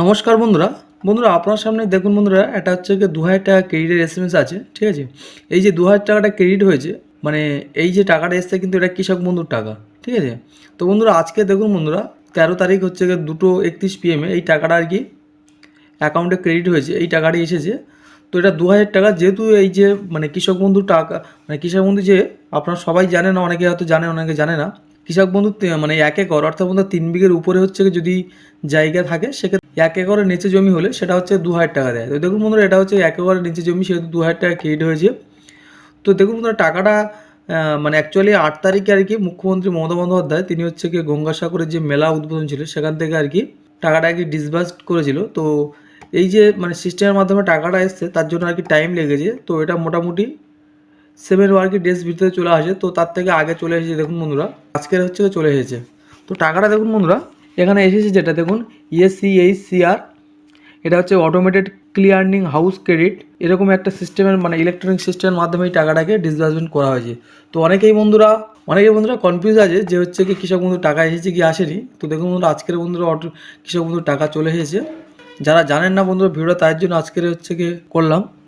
নমস্কার বন্ধুরা। বন্ধুরা, আপনার সামনে দেখুন বন্ধুরা, এটা হচ্ছে গিয়ে দু হাজার টাকা ক্রেডিটের এস আছে, ঠিক আছে? এই যে দু হাজার টাকাটা ক্রেডিট হয়েছে মানে এই যে টাকাটা এসছে কিন্তু এটা কৃষক বন্ধুর টাকা, ঠিক আছে? তো বন্ধুরা, আজকে দেখুন বন্ধুরা, তেরো তারিখ হচ্ছে গিয়ে দুটো একত্রিশ পিএমে এই টাকাটা আর কি অ্যাকাউন্টে ক্রেডিট হয়েছে, এই টাকাটি এসেছে। তো এটা দু হাজার টাকা যেহেতু এই যে মানে কৃষক বন্ধুর টাকা মানে কৃষক বন্ধু যে, আপনারা সবাই জানে না অনেকে হয়তো জানে, অনেকে জানে না, কৃষক বন্ধু মানে এক একর, অর্থাৎ বন্ধু তিন বিঘের উপরে হচ্ছে যদি জায়গা থাকে, সেক্ষেত্রে এক একরের নিচে জমি হলে সেটা হচ্ছে দু হাজার টাকা দেয়। তো দেখুন বন্ধুরা, এটা হচ্ছে এক একরের নিচে জমি, সেহেতু দু হাজার টাকা ক্রেডিট হয়েছে। তো দেখুন বন্ধুরা, টাকাটা মানে অ্যাকচুয়ালি আট তারিখে আর কি মুখ্যমন্ত্রী মমতা বন্দ্যোপাধ্যায়, তিনি হচ্ছে কি গঙ্গাসাগরের যে মেলা উদ্বোধন ছিল, সেখান থেকে আর কি টাকাটা আর কি ডিসবার্স করেছিল। তো এই যে মানে সিস্টেমের মাধ্যমে টাকাটা এসছে, তার জন্য আর কি টাইম লেগেছে। তো এটা মোটামুটি সেভেন ওয়ার্কিং ডেজ ভিতরে চলে আসে। তো তার থেকে আগে চলে এসেছে, দেখুন বন্ধুরা, আজকের হচ্ছে চলে এসেছে। তো টাকাটা দেখুন বন্ধুরা এখানে এসেছে যেটা দেখুন E ইএসসিএইচ সিআর এটা হচ্ছে অটোমেটেড ক্লিয়ার্নিং হাউস ক্রেডিট এরকম একটা সিস্টেমের মানে ইলেকট্রনিক সিস্টেমের মাধ্যমে এই টাকাটাকে ডিসবার্সমেন্ট করা হয়েছে। তো অনেকেই বন্ধুরা অনেকেই বন্ধুরা কনফিউজ আছে যে হচ্ছে কি কৃষক বন্ধুর টাকা এসেছে কি আসেনি। তো দেখুন বন্ধুরা, আজকের বন্ধুরা অটো, কৃষক বন্ধুর টাকা চলে এসেছে। যারা জানেন না বন্ধুরা, ভিডিওটা তার জন্য আজকের হচ্ছে কি করলাম।